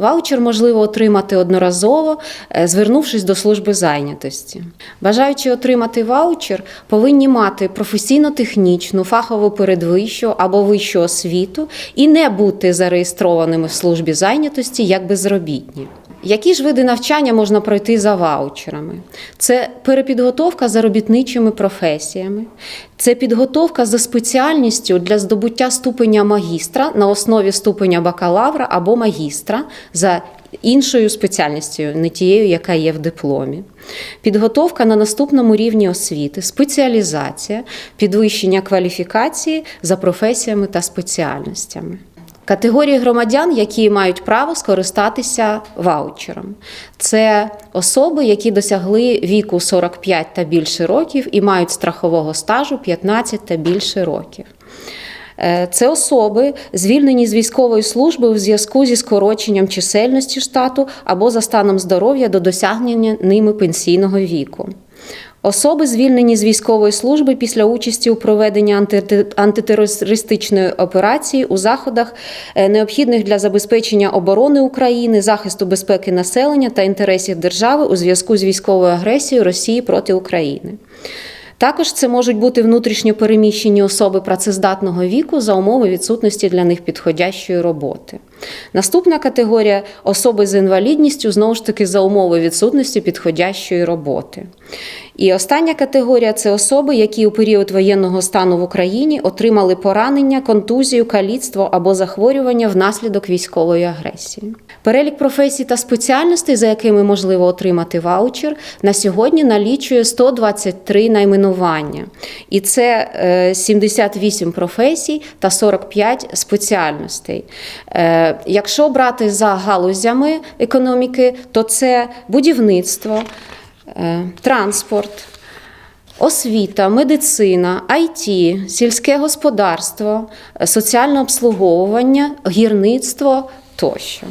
Ваучер можливо отримати одноразово, е, звернувшись до служби зайнятості. Бажаючи отримати ваучер, повинні мати професійно-технічну, фахову передвищу або вищу освіту і не бути зареєстрованими в службі зайнятості як безробітні. Які ж види навчання можна пройти за ваучерами? Це перепідготовка за робітничими професіями, це підготовка за спеціальністю для здобуття ступеня магістра на основі ступеня бакалавра або магістра за іншою спеціальністю, не тією, яка є в дипломі. Підготовка на наступному рівні освіти, спеціалізація, підвищення кваліфікації за професіями та спеціальностями. Категорії громадян, які мають право скористатися ваучером, це особи, які досягли віку 45 та більше років і мають страхового стажу 15 та більше років. Е, Це особи, звільнені з військової служби у зв'язку зі скороченням чисельності штату або за станом здоров'я до досягнення ними пенсійного віку. Особи, звільнені з військової служби після участі у проведенні антитерористичної операції у заходах, е, необхідних для забезпечення оборони України, захисту безпеки населення та інтересів держави у зв'язку з військовою агресією Росії проти України. Також це можуть бути внутрішньо переміщені особи працездатного віку за умови відсутності для них підходящої роботи. Наступна категорія особи з інвалідністю знову ж таки за умови відсутності підходящої роботи. І остання категорія це особи, які у період воєнного стану в Україні отримали поранення, контузію, каліцтво або захворювання внаслідок військової агресії. Перелік професій та спеціальностей, за якими можливо отримати ваучер, на сьогодні налічує 123 найменування. І це е, 78 професій та 45 спеціальностей. Е, Якщо брати за галузями економіки, то це будівництво, е, транспорт. Освіта, медицина, IT, сільське господарство, е, соціальне обслуговування, гірництво тощо.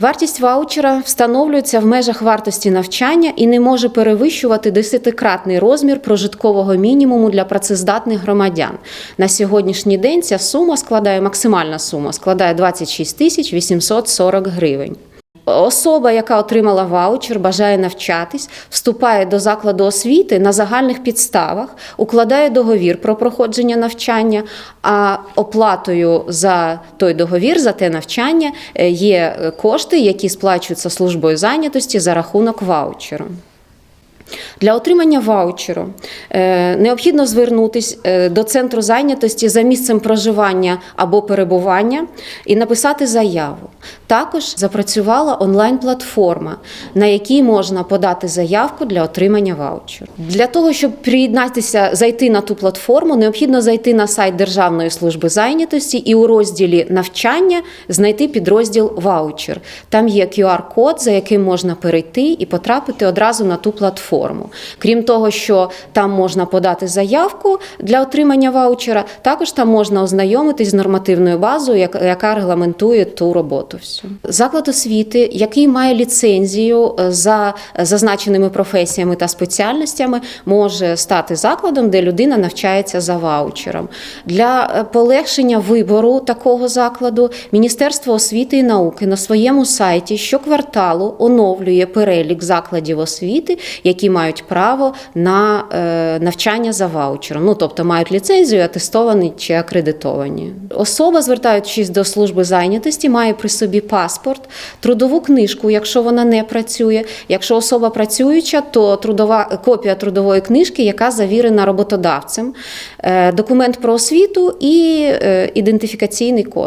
Вартість ваучера встановлюється в межах вартості навчання і не може перевищувати десятикратний розмір прожиткового мінімуму для працездатних громадян. На сьогоднішній день ця сума складає максимальна сума складає 26 тисяч 840 гривень. Особа, яка отримала ваучер, бажає навчатись, вступає до закладу освіти на загальних підставах, укладає договір про проходження навчання, а оплатою за той договір, за те навчання е, є кошти, які сплачуються службою зайнятості за рахунок ваучеру. Для отримання ваучеру е, необхідно звернутися е, до центру зайнятості за місцем проживання або перебування і написати заяву. Також запрацювала онлайн-платформа, на якій можна подати заявку для отримання ваучеру. Для того, щоб приєднатися, зайти на ту платформу, необхідно зайти на сайт Державної служби зайнятості і у розділі навчання знайти підрозділ ваучер. Там є QR-код, за яким можна перейти і потрапити одразу на ту платформу. Крім того, що там можна подати заявку для отримання ваучера, також там можна ознайомитись з нормативною базою, яка регламентує ту роботу. Всю. Заклад освіти, який має ліцензію е, за зазначеними професіями та спеціальностями, може стати закладом, де людина навчається за ваучером. Для е, полегшення вибору такого закладу Міністерство освіти і науки на своєму сайті щокварталу оновлює перелік закладів освіти, які мають право на е, навчання за ваучером. Ну тобто мають ліцензію, атестовані чи акредитовані. Особа, звертаючись до служби зайнятості, має при собі паспорт, трудову книжку, якщо вона не працює. Якщо особа працююча, то трудова копія трудової книжки, яка завірена роботодавцем, е, документ про освіту і е, ідентифікаційний код.